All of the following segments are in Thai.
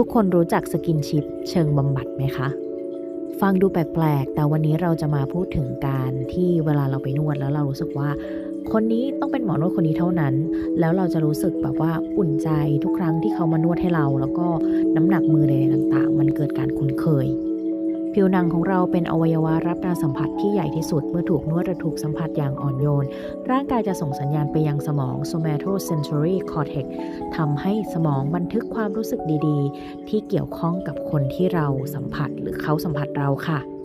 ทุกคนรู้จักสกินชิปเชิงบำบัดไหมคะ ฟังดูแปลกๆ แต่วันนี้เราจะมาพูดถึงการที่เวลาเราไปนวดแล้วเรารู้สึกว่า คนนี้ต้องเป็นหมอนวดคนนี้เท่านั้น แล้วเราจะรู้สึกแบบว่าอุ่นใจทุกครั้งที่เขามานวดให้เรา แล้วก็น้ำหนักมือใดๆต่าง ๆ มันเกิดการคุ้นเคย ผิวหนังของเราเป็นอวัยวะรับการสัมผัสที่ใหญ่ที่สุดเมื่อถูกนวดหรือถูกสัมผัสอย่างอ่อนโยน ร่างกายจะส่งสัญญาณไปยังสมอง somatosensory cortex ทำให้สมองบันทึกความรู้สึกดีๆ ที่เกี่ยวข้องกับคนที่เราสัมผัสหรือเขาสัมผัสเราค่ะ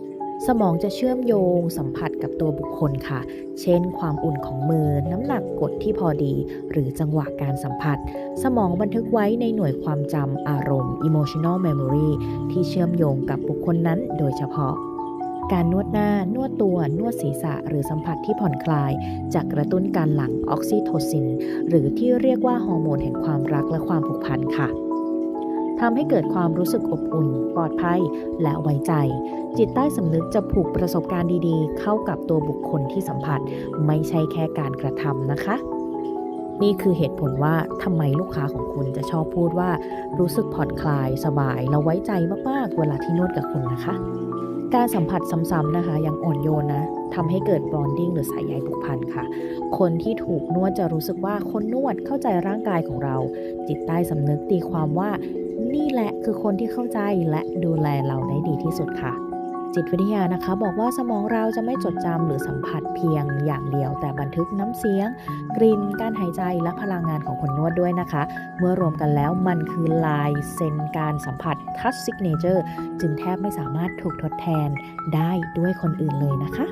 สมองจะเชื่อมโยงสัมผัสกับตัวบุคคลค่ะ เช่น ความอุ่นของมือ น้ำหนักกดที่พอดี หรือจังหวะการสัมผัส สมองบันทึกไว้ในหน่วยความจำอารมณ์ emotional memory ที่เชื่อมโยงกับบุคคลนั้นโดยเฉพาะการนวดหน้า นวดตัว นวดศีรษะ หรือสัมผัสที่ผ่อนคลาย จะกระตุ้นการหลั่งออกซิโทซิน หรือที่เรียกว่าฮอร์โมนแห่งความรักและความผูกพันค่ะ ทำให้เกิดความรู้สึกอบอุ่น ปลอดภัย และไว้ใจ จิตใต้สำนึกจะผูกประสบการณ์ดีๆ เข้ากับตัวบุคคลที่สัมผัส ไม่ใช่แค่การกระทำนะคะนี่คือเหตุผลว่าทำไมลูกค้าของคุณจะชอบพูดว่า รู้สึกผ่อนคลายสบายและไว้ใจมากๆ เวลาที่นวดกับคุณนะคะ การสัมผัสซ้ำๆนะคะยังอ่อนโยนนะทำให้เกิดบอนดิ้งหรือสายใยผูกพันค่ะ คนที่ถูกนวดจะรู้สึกว่าคนนวดเข้าใจร่างกายของเรา จิตใต้สำนึกตีความว่า นี่แหละคือคนที่เข้าใจและดูแลเราได้ดีที่สุดค่ะ จิตวิทยานะคะ บอกว่าสมองเราจะไม่จดจำหรือสัมผัสเพียงอย่างเดียว แต่บันทึกน้ำเสียง กลิ่นการหายใจและพลังงานของคนนวดด้วยนะคะ เมื่อรวมกันแล้วมันคือลายเซ็นการสัมผัส Touch Signature จึงแทบไม่สามารถถูกทดแทนได้ด้วยคนอื่นเลยนะคะ